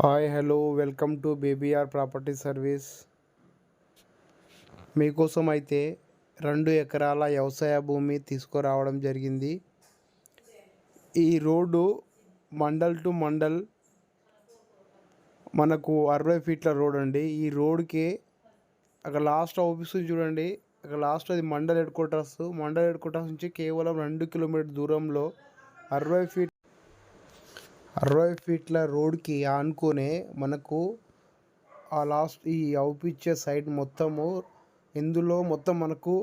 Hi hello welcome to బేబీఆర్ property service. మీకోసం అయితే రెండు ఎకరాల వ్యవసాయ భూమి తీసుకురావడం జరిగింది. ఈ రోడ్డు మండల్ టు మండల్ మనకు అరవై ఫీట్ల రోడ్ అండి. ఈ రోడ్కి అక్కడ లాస్ట్ ఆఫీస్ చూడండి. అక్కడ లాస్ట్ అది mandal headquarters. Mandal headquarters నుంచి కేవలం రెండు కిలోమీటర్ దూరంలో అరవై ఫీట్ అరవై ఫీట్ల రోడ్కి ఆనుకునే మనకు ఆ లాస్ట్ ఈ అవుపిచ్చే సైడ్ మొత్తము ఇందులో మొత్తం మనకు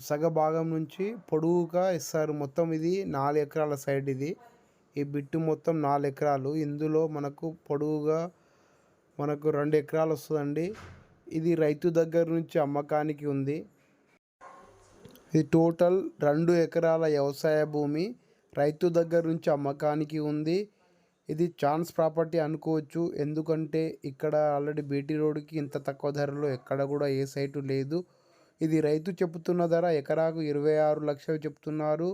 సగ భాగం నుంచి పొడవుగా ఇస్తారు. మొత్తం ఇది నాలుగు ఎకరాల సైడ్ ఇది. ఈ బిట్టు మొత్తం నాలుగు ఎకరాలు. ఇందులో మనకు పొడవుగా మనకు రెండు ఎకరాలు వస్తుందండి. ఇది రైతు దగ్గర నుంచి అమ్మకానికి ఉంది. ఇది టోటల్ రెండు ఎకరాల వ్యవసాయ భూమి రైతు దగ్గర నుంచి అమ్మకానికి ఉంది. ఇది ఛాన్స్ ప్రాపర్టీ అనుకోవచ్చు. ఎందుకంటే ఇక్కడ ఆల్రెడీ బీటీ రోడ్కి ఇంత తక్కువ ధరలో ఎక్కడ కూడా ఏ సైటు లేదు. ఇది రైతు చెబుతున్న ధర ఎకరాకు ఇరవై ఆరు లక్షలు చెప్తున్నారు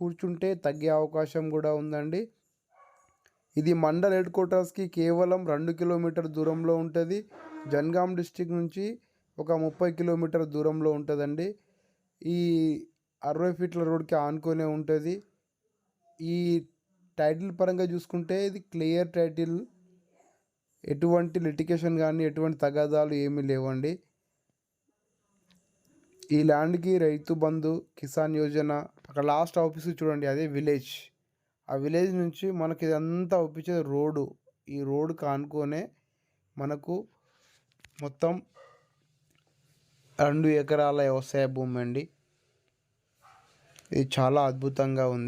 కూర్చుంటే తగ్గే అవకాశం కూడా ఉందండి. ఇది మండల్ హెడ్ క్వార్టర్స్కి కేవలం రెండు కిలోమీటర్ దూరంలో ఉంటుంది. జన్గాం డిస్టిక్ నుంచి ఒక ముప్పై కిలోమీటర్ దూరంలో ఉంటుందండి. ఈ అరవై ఫీట్ల రోడ్కి ఆనుకొనే ఉంటుంది. ఈ టైటిల్ పరంగా చూసుకుంటే ఇది క్లియర్ టైటిల్. ఎటువంటి లిటికేషన్ కానీ ఎటువంటి తగాదాలు ఏమీ లేవండి. ఈ ల్యాండ్కి రైతు బంధు కిసాన్ యోజన అక్కడ లాస్ట్ ఆఫీస్ చూడండి అదే విలేజ్. ఆ విలేజ్ నుంచి మనకి ఇదంతా ఒప్పించేది రోడ్డు. ఈ రోడ్డు కానుకొనే మనకు మొత్తం రెండు ఎకరాల వ్యవసాయ భూమి అండి. ఇది చాలా అద్భుతంగా ఉంది.